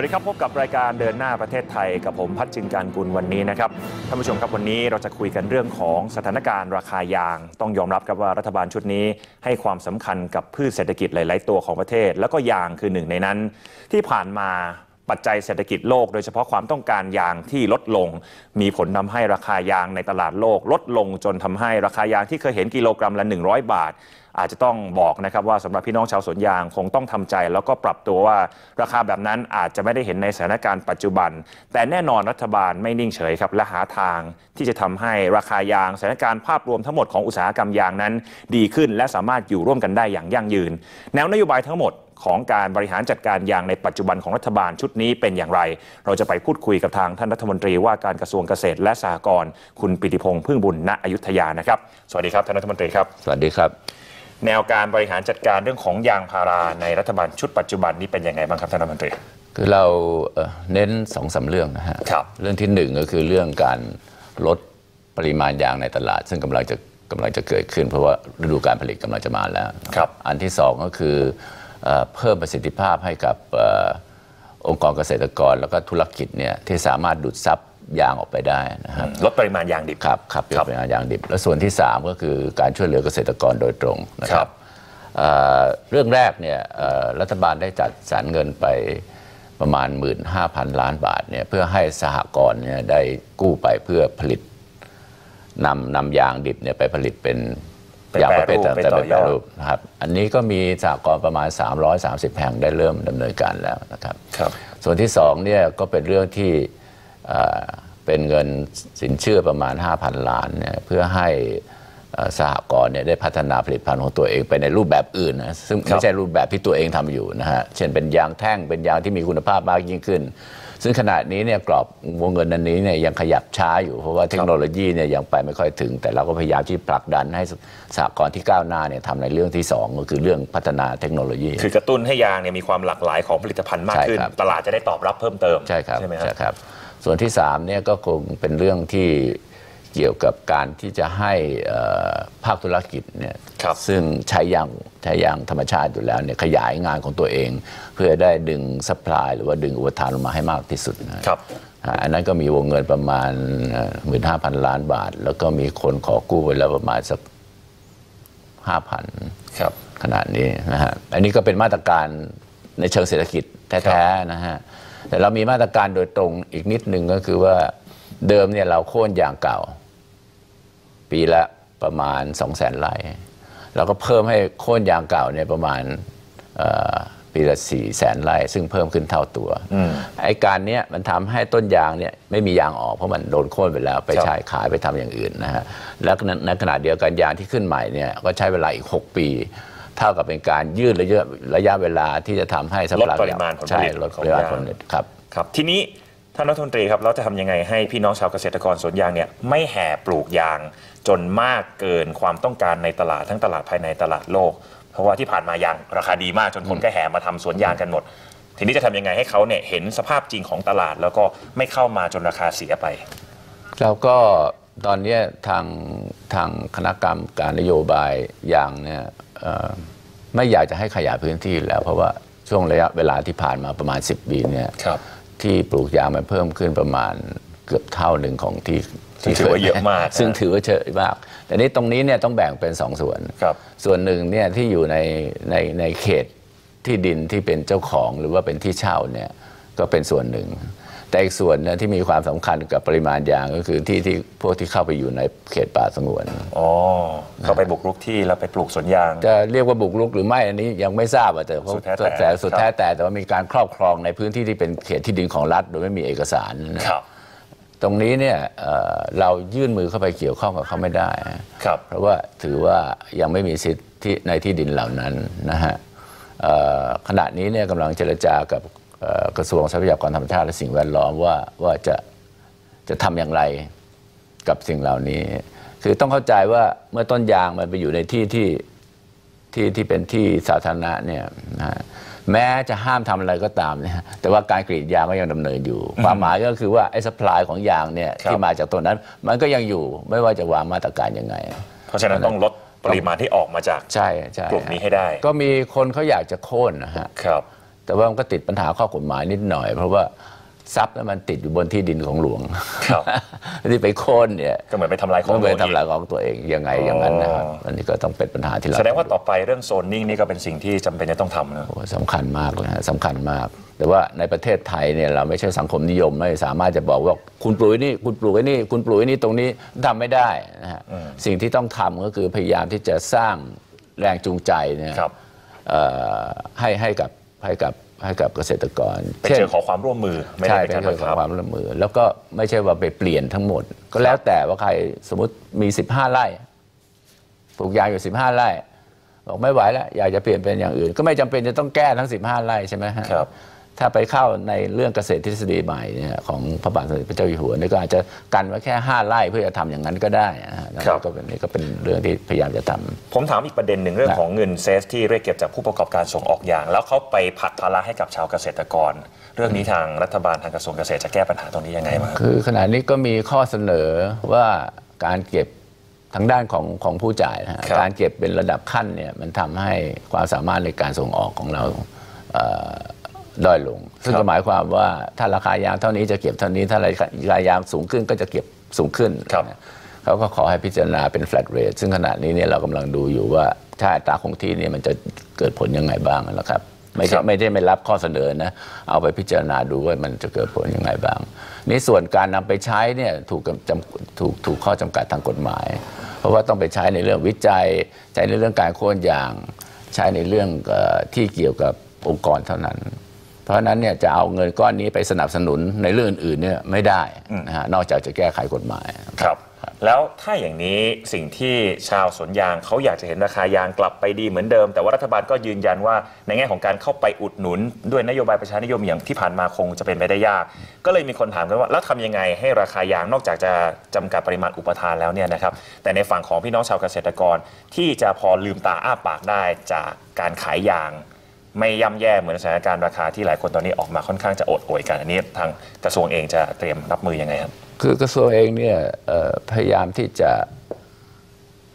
วัสดีครับพบกับรายการเดินหน้าประเทศไทยกับผมพัชจินการกุลวันนี้นะครับท่านผู้ชมครับวันนี้เราจะคุยกันเรื่องของสถานการณ์ราคายาง ต้องยอมรับครับว่ารัฐบาลชุดนี้ ให้ความสำคัญกับพืชเศรษฐกิจหลาย ๆ ตัวของประเทศ แล้วก็ยางคือหนึ่งในนั้น ที่ผ่านมา ปัจจัยเศรษฐกิจโลก โดยเฉพาะความต้องการยางที่ลดลง มีผลทำให้ราคายางในตลาดโลก ลดลงจนทำให้ราคายางที่เคยเห็นกิโลกรัมละ 100 บาท อาจจะต้องบอกนะครับว่าสำหรับพี่น้องชาวสวนยางคงต้องทำใจ แล้วก็ปรับตัวว่าราคาแบบนั้นอาจจะไม่ได้เห็นในสถานการณ์ปัจจุบัน แต่แน่นอนรัฐบาลไม่นิ่งเฉยครับและหาทางที่จะทำให้ราคายางสถานการณ์ภาพรวมทั้งหมดของอุตสาหกรรมยางนั้น ดีขึ้นและสามารถอยู่ร่วมกันได้อย่างยั่งยืน แนวนโยบายทั้งหมด ของการบริหารจัดการยางในปัจจุบันของรัฐบาลชุดนี้เป็นอย่างไร เราจะไปพูดคุยกับทางท่านรัฐมนตรีว่าการกระทรวงเกษตรและสหกรณ์คุณปิติพงษ์พึ่งบุญณอยุธยานะครับ สวัสดีครับท่านรัฐมนตรีครับ สวัสดีครับ แนวการบริหารจัดการเรื่องของยางพาราในรัฐบาลชุดปัจจุบันนี้เป็นยังไงบ้างครับท่านรัฐมนตรี คือเราเอ่อเน้นสองสามเรื่องนะฮะครับเรื่องที่หนึ่งก็คือเรื่องการลดปริมาณยางในตลาด ซึ่งกำลังจะกำลังจะเกิดขึ้น เพราะว่าฤดูการผลิตกำลังจะมาแล้วครับ อันที่สองก็คือ เอ่อเพิ่มประสิทธิภาพให้กับเอ่อองค์กรเกษตรกรแล้วก็ธุรกิจเนี่ยที่สามารถดูดซับยางออกไปได้นะครับลดปริมาณยางดิบครับครับครับเป็นยางดิบ และส่วนที่ 3 ก็คือการช่วยเหลือเกษตรกรโดยตรงนะคครัรับบเอ่อเรื่องแรกเนี่ยเอ่อรัฐบาลได้จัดสรรเงินไปประมาณ 15,000 ล้านบาทเนี่ยเพื่อให้สหกรณ์เนี่ยได้กู้ไปเพื่อผลิตนำนำยางดิบเนี่ยไปผลิตเป็น เป็นยางประเภทแปรรูปต่างเป็นๆต่ไปอยแปรอดรูปนะครับอันนี้ก็มีสหกรณ์ประมาณ 330 แห่งได้เริ่มดำเนินการแล้วนะครับครับ ส่วนที่สองเนี่ยก็เป็นเรื่องที่เอ่อเป็นเงินสินเชื่อประมาณ 5,000 ล้านเนี่ยเพื่อให้เอ่อสหกรณ์เนี่ยได้พัฒนาผลิตภัณฑ์ของตัวเองไปในรูปแบบอื่นนะซึ่งครับไม่ใช่รูปแบบที่ตัวเองทำอยู่นะฮะเช่นเป็นยางแท่งเป็นยางที่มีคุณภาพมากยิ่งขึ้น ซึ่งขณะนี้เนี่ยกรอบวงเงินอันนี้เนี่ยยังขยับช้าอยู่เพราะว่าเทคโนโลยีเนี่ยยังไปไม่ค่อยถึง แต่เราก็พยายามที่ผลักดันให้สหกรณ์ที่ก้าวหน้าเนี่ยทำในเรื่องที่สองก็คือเรื่องพัฒนาเทคโนโลยี คือกระตุ้นให้ยางเนี่ยมีความหลากหลายของผลิตภัณฑ์มากขึ้นใช่ครับตลาดจะได้ตอบรับเพิ่มเติมใช่ครับใช่ไหมคใช่รับครับส่วนที่สามเนี่ยก็คงเป็นเรื่องที่ เกี่ยวกับการที่จะให้เอ่อภาคธุรกิจเนี่ยครับซึ่งใช้ยางใช้ยางธรรมชาติอยู่แล้วเนี่ยขยายงานของตัวเอง เพื่อได้ดึงสป라이หรือว่าดึงอุปทานลงมาให้มากที่สุดนะครับอ่าอันนั้นก็มีวงเงินประมาณหมื่นห้าพันล้านบาท แล้วก็มีคนขอกู้ไปแล้วประมาณสักห้าพันครับขนาดนี้นะฮะอันนี้ก็เป็นมาตรการในเชิงเศรษฐกิจแท้ๆนะฮะแต่เรามีมาตรการโดยตรงอีกนิดหนึ่งก็คือว่า เดิมเนี่ยเราโค่นยางเก่า ปีละประมาณ 2 0 0แสนไร่เราก็เพิ่มให้โค่นยางเก่าเนี่ยประมาณเอ่อปีละ4 0 0แสนไร่ซึ่งเพิ่มขึ้นเท่าตัวไอ้การเนี้ยมันทำให้ต้นยางเนี่ยไม่มียางออกเพราะมันโดนโค่นไปแล้วไปครับใช้ขายไปทำอย่างอื่นนะฮะแล้วในขณะเดียวกันยางที่ขึ้นใหม่เนี่ยก็ใช้เวลาอีก 6 ปีเท่ากับเป็นการยืดระยะระยะเวลาที่จะทำให้สลดปริมาณผลผใช่ลิตลดของปริมาณยางผลผลิตครับครับ ทีนี้ ท่านรัฐมนตรีครับเราจะทำยังไงให้พี่น้องชาวเกษตรกรสวนยางเนี่ยไม่แห่ปลูกยางจนมากเกินความต้องการในตลาดทั้งตลาดภายในตลาดโลก เพราะว่าที่ผ่านมายางราคาดีมากจนคนก็แห่มาทำสวนยางกันหมด ทีนี้จะทำยังไงให้เขาเนี่ยเห็นสภาพจริงของตลาด แล้วก็ไม่เข้ามาจนราคาเสียไป เราก็ตอนเนี้ยทางทางคณะกรรมการนโยบายอย่างเนี่ยเอ่อไม่อยากจะให้ขยายพื้นที่แล้วเพราะว่าช่วงระยะเวลาที่ผ่านมาประมาณ 10ปีเนี่ยครับ ที่ปลูกยางมันเพิ่มขึ้นประมาณเกือบเท่าหนึ่งของที่ซึ่งถือว่าเยอะมาก ซึ่งถือว่าเยอะมาก แต่นี้ตรงนี้เนี่ยต้องแบ่งเป็นสองส่วนครับส่วนหนึ่งเนี่ยที่อยู่ในในในเขตที่ดินที่เป็นเจ้าของหรือว่าเป็นที่เช่าเนี่ยก็เป็นส่วนหนึ่ง แต่อีกส่วนเนี่ยที่มีความสำคัญกับปริมาณยางก็คือที่ที่พวกที่เข้าไปอยู่ในเขตป่าสงวนอ๋อเขาไปบุกรุกที่แล้วไปปลูกสวนยาง จะเรียกว่าบุกรุกหรือไม่อันนี้ยังไม่ทราบอะแต่เขาสุดแท้แต่แต่สุดครับแท้แต่แต่ว่ามีการครอบครองในพื้นที่ที่เป็นเขตที่ดินของรัฐ โดยไม่มีเอกสารนะครับตรงนี้เนี่ยเอ่อเรายื่นมือเข้าไปเกี่ยวข้องกับเขาไม่ได้ครับเพราะว่าถือว่ายังไม่มีสิทธิในที่ดินเหล่านั้นนะฮะเอ่อขณะนี้เนี่ยกำลังเจรจากับเอ่อ กระทรวงทรัพยากรธรรมชาติและสิ่งแวดล้อมว่าว่าจะจะทำอย่างไรกับสิ่งเหล่านี้ คือต้องเข้าใจว่าเมื่อต้นยางมันไปอยู่ในที่ที่ที่ที่เป็นที่สาธารณะเนี่ยนะฮะแม้จะห้ามทำอะไรก็ตามเนี่ยแต่ว่าการกรีดยางก็ยังดำเนินอยู่ ความหมายก็คือว่าไอ้สป라이ของยางเนี่ยครับที่มาจากตัวนั้น มันก็ยังอยู่ไม่ว่าจะวางมาตรการยังไง เพราะฉะนั้นต้องลดปริมาณที่ออกมาจากใช่ใช่กลุ่มนี้ให้ได้ ก็มีคนเขาอยากจะโค่นนะฮะครับ แต่ว่ามันก็ติดปัญหาข้อกฎหมายนิดหน่อย เพราะว่าทรัพย์นั้นมันติดอยู่บนที่ดินของหลวงครับที่ไปโค่นเนี่ยก็เหมือนไปทำลายของก็เป็นหลวงอีกทำลายของตัวเองยังไงอย่างนั้นนะครับอ๋ออัอันนี้ก็ต้องเป็นปัญหาที่เราแสดงว่าต่อไปเรื่องโซนนิ่งนี่ก็เป็นสิ่งที่จำเป็นจะต้องทำนะโอ้สำคัญมากเลยฮะสำคัญมาก แต่ว่าในประเทศไทยเนี่ยเราไม่ใช่สังคมนิยมไม่สามารถจะบอกว่าคุณปลูกไอ้นี่คุณปลูกไอ้นี่ คุณปลูกไอ้นี่ตรงนี้ทำไม่ได้นะฮะสิ่งที่ต้องทำก็คือพยายามที่จะสร้างแรงจูงใจเนี่ยครับเอ่อให้ให้กับ ให้กับให้กับเกษตรกรไปเจอขอความร่วมมือไม่ได้ใช่เป็นเป็นการเรื่บัองงของคับความร่วมมือ แล้วก็ไม่ใช่ว่าไปเปลี่ยนทั้งหมด ก็แล้วแต่ว่าใครสมมติมี 15 ไร่ปลูกยางอยู่ 15 ไร่บอกไม่ไหวแล้วอยากจะเปลี่ยนเป็นอย่างอื่น ก็ไม่จำเป็นจะต้องแก้ทั้ง 15 ไร่ใช่ไหมฮะครับ ถ้าไปเข้าในเรื่องเกษตรทฤษฎีใหม่เนี่ยของพระบาทสมเด็จพระเจ้าอยู่หัวนี่ก็อาจจะกันไว้แค่ 5ไร่เพื่อจะทำอย่างนั้นก็ได้นะฮะครับก็เป็นนี่ก็เป็นเรื่องที่พยายามจะทำผมถามอีกประเด็นหนึ่งเรื่องครับของเงินเซสที่เรียกเก็บจากผู้ประกอบการส่งออกยาง แล้วเขาไปผลักภาระให้กับชาวเกษตรกร เรื่องนี้ทางรัฐบาลทางกระทรวงเกษตรจะแก้ปัญหาตรงนี้ยังไงบ้างครับคือขณะนี้ก็มีข้อเสนอว่าการเก็บทางด้านของของผู้จ่ายนะฮะครับการเก็บเป็นระดับขั้นเนี่ยมันทำให้ความสามารถในการส่งออกของเราเอ่อ ด้อยลง ซึ่งก็หมายความว่าถ้าราคายางเท่านี้จะเก็บเท่านี้ถ้าราคายางสูงขึ้นก็จะเก็บสูงขึ้นครับเขาก็ขอให้พิจารณาเป็น flat rate ซึ่งขณะนี้เนี่ยเรากำลังดูอยู่ว่าถ้าอัตราคงที่เนี่ยมันจะเกิดผลยังไงบ้างนะครับไม่คใช่รับไม่ได้ไม่รับข้อเสนอนะเอาไปพิจารณาดูว่ามันจะเกิดผลยังไงบ้าง นี่ส่วนการนำไปใช้เนี่ยถูกกำจำถูกถูกข้อจำกัดทางกฎหมาย เพราะว่าต้องไปใช้ในเรื่องวิจัย ใช้ในเรื่องการโค่นยาง ใช้ในเรื่องเอ่อที่เกี่ยวกับองค์กรเท่านั้น เพราะฉะนั้นเนี่ยจะเอาเงินก้อนนี้ไปสนับสนุนในเรื่องอื่นๆเนี่ยไม่ได้นะฮะนอกจากจะแก้ไขกฎหมายครับ แล้วถ้าอย่างนี้สิ่งที่ชาวสวนยางเขาอยากจะเห็นราคายางกลับไปดีเหมือนเดิม แต่ว่ารัฐบาลก็ยืนยันว่าในแง่ของการเข้าไปอุดหนุน ด้วยนโยบายประชานิยมอย่างที่ผ่านมาคงจะเป็นไปได้ยาก ก็เลยมีคนถามกันว่าแล้วทำยังไงให้ราคายางนอกจากจะจำกัดปริมาณอุปทานแล้วเนี่ยนะครับแต่ในฝั่งของพี่น้องชาวเกษตรกรที่จะพอลืมตาอ้าปากได้จากการขายยาง ไม่ย่ำแย่เหมือนสถานการณ์ราคาที่หลายคนตอนนี้ออกมาค่อนข้างจะโอดโอยกันอันนี้ทางกระทรวงเองจะเตรียมรับมือยังไงครับ คือกระทรวงเองเนี่ยเอ่อพยายามที่จะ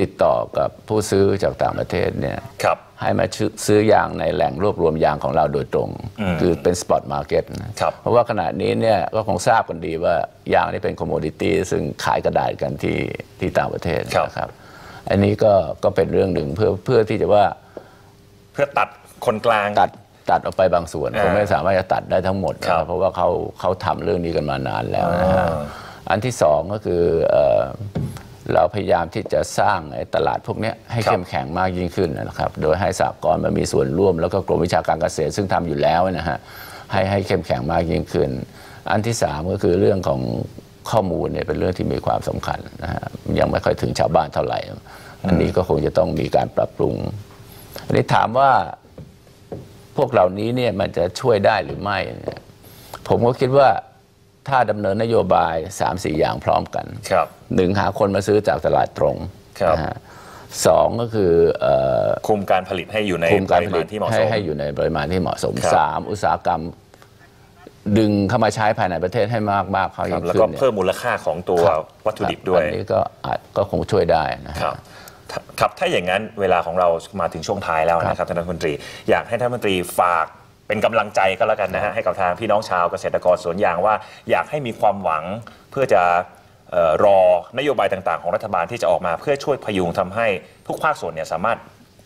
ติดต่อกับผู้ซื้อจากต่างประเทศเนี่ยครับให้มาซื้อซื้อยางในแหล่งรวบรวมยางของเราโดยตรงอืมคือเป็นสปอตมาร์เก็ตนะครับเพราะว่าขณะนี้เนี่ยก็คงทราบกันดีว่ายางนี่เป็นคอมม o ดิตี้ซึ่งขายกระดาษกันที่ที่ต่างประเทศครับนะครับ อันนี้ก็ก็เป็นเรื่องหนึ่งเพื่อเพื่อที่จะว่า เพื่อตัด คนกลาง ตัดตัดออกไปบางส่วนอ่าคงไม่สามารถจะตัดได้ทั้งหมดนะครับเพราะว่าเขาเขาทำเรื่องนี้กันมานานแล้วนะฮะอ่าอันที่สองก็คือเอ่อเราพยายามที่จะสร้างไอ้ตลาดพวกเนี้ยให้ครับเข้มแข็งมากยิ่งขึ้นนะครับ โดยให้สหกรณ์มามีส่วนร่วมแล้วก็กรมวิชาการเกษตรซึ่งทำอยู่แล้วนะฮะให้ให้เข้มแข็งมากยิ่งขึ้น อันที่สามก็คือเรื่องของข้อมูลเนี่ยเป็นเรื่องที่มีความสำคัญนะฮะยังไม่ค่อยถึงชาวบ้านเท่าไหร่ อันนี้ก็คงจะต้องมีการปรับปรุงอันนี้ถามว่า พวกเหล่านี้เนี่ยมันจะช่วยได้หรือไม่เนี่ยผมก็คิดว่าถ้าดำเนินนโยบาย 3 4 อย่างพร้อมกันครับหนึ่งหาคนมาซื้อจากตลาดตรงครับ นะฮะสองก็คือเอ่อ คุมการผลิตให้อยู่ในคุมการปผริลิมาตณที่เหมาะให้สม ให้อยู่ในปริมาณที่เหมาะสมครับ สามอุตสาหกรรม ดึงเข้ามาใช้ภายในประเทศให้มากมากๆเขาครัยิ่บงแล้วขึ้ก็นเนี่ยเพิ่มมูลค่าของตัวครับวัตถุดิบด้วย อันนี้ก็อาจก็คงช่วยได้นะฮะ ครับถ้า ครับถ้าอย่างนั้นเวลาของเรามาถึงช่วงท้ายแล้วนะครับท่านรัฐมนตรี อยากให้ท่านรัฐมนตรีฝากเป็นกำลังใจก็แล้วกันนะฮะให้กับทางพี่น้องชาวเกษตรกรสวนยางว่า อยากให้มีความหวังเพื่อจะเอ่อรอนโยบายต่างๆ ของรัฐบาลที่จะออกมาเพื่อช่วยพยุงทำให้ทุกภาคส่วนเนี่ยสามารถ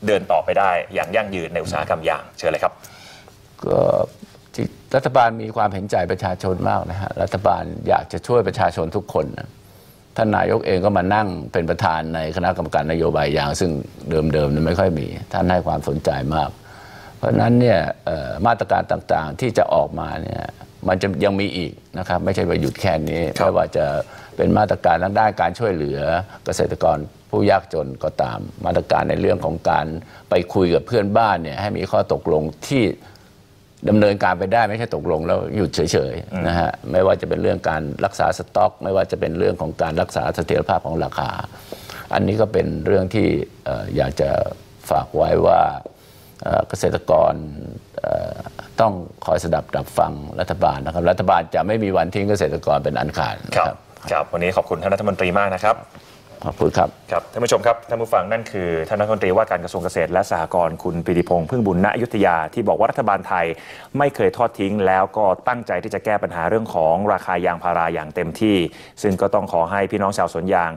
เดินต่อไปได้อย่างยั่งยืนในอุตสาหกรรมยางเชิญเลยครับก็ที่รัฐบาลมีความเห็นใจประชาชนมากนะฮะรัฐบาลอยากจะช่วยประชาชนทุกคนนะ ท่านนายกเองก็มานั่งเป็นประธานในคณะกรรมการนโยบายยาง ซึ่งเดิมๆเนี่ยไม่ค่อยมี ท่านให้ความสนใจมาก เพราะฉะนั้นเนี่ยเอ่อมาตรการต่างๆที่จะออกมาเนี่ยมันจะยังมีอีกนะครับไม่ใช่ว่าหยุดแค่นี้ครับไม่ว่าจะเป็นมาตรการทางด้านการช่วยเหลือเกษตรกรผู้ยากจนก็ตาม มาตรการในเรื่องของการไปคุยกับเพื่อนบ้านเนี่ยให้มีข้อตกลงที่ ดำเนินการไปได้ไม่ใช่ตกลงแล้วหยุดเฉยๆนะฮะไม่ว่าจะเป็นเรื่องการรักษาสต็อก ไม่ว่าจะเป็นเรื่องของการรักษาเสถียรภาพของราคา อันนี้ก็เป็นเรื่องที่เอ่ออยากจะฝากไว้ว่าเอ่อเกษตรกรเอ่อต้องคอยสดับดับฟังรัฐบาลนะครับ รัฐบาลจะไม่มีวันทิ้งเกษตรกรเป็นอันขาดครับนะครับครับ วันนี้ขอบคุณท่านรัฐมนตรีมากนะครับ ขอบคุณครับครับท่านผู้ชมครับท่านผู้ฟังนั่นคือท่านรัฐมนตรีว่าการกระทรวงเกษตรและสหกรณ์คุณปิติพงษ์พึ่งบุญณอยุธยาที่บอกว่ารัฐบาลไทยไม่เคยทอดทิ้ง แล้วก็ตั้งใจที่จะแก้ปัญหาเรื่องของราคายางพาราอย่างเต็มที่ ซึ่งก็ต้องขอให้พี่น้องชาวสวนยาง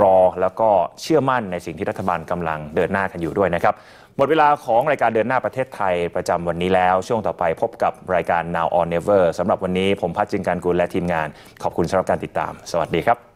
รอ แล้วก็เชื่อมั่นในสิ่งที่รัฐบาลกำลังเดินหน้ากันอยู่ด้วยนะครับหมดเวลาของรายการเดินหน้าประเทศไทยประจำวันนี้แล้ว ช่วงต่อไปพบกับรายการ Now or Never สำหรับวันนี้ผมพัชจินการกุลและทีมงาน ขอบคุณสำหรับการติดตาม สวัสดีครับ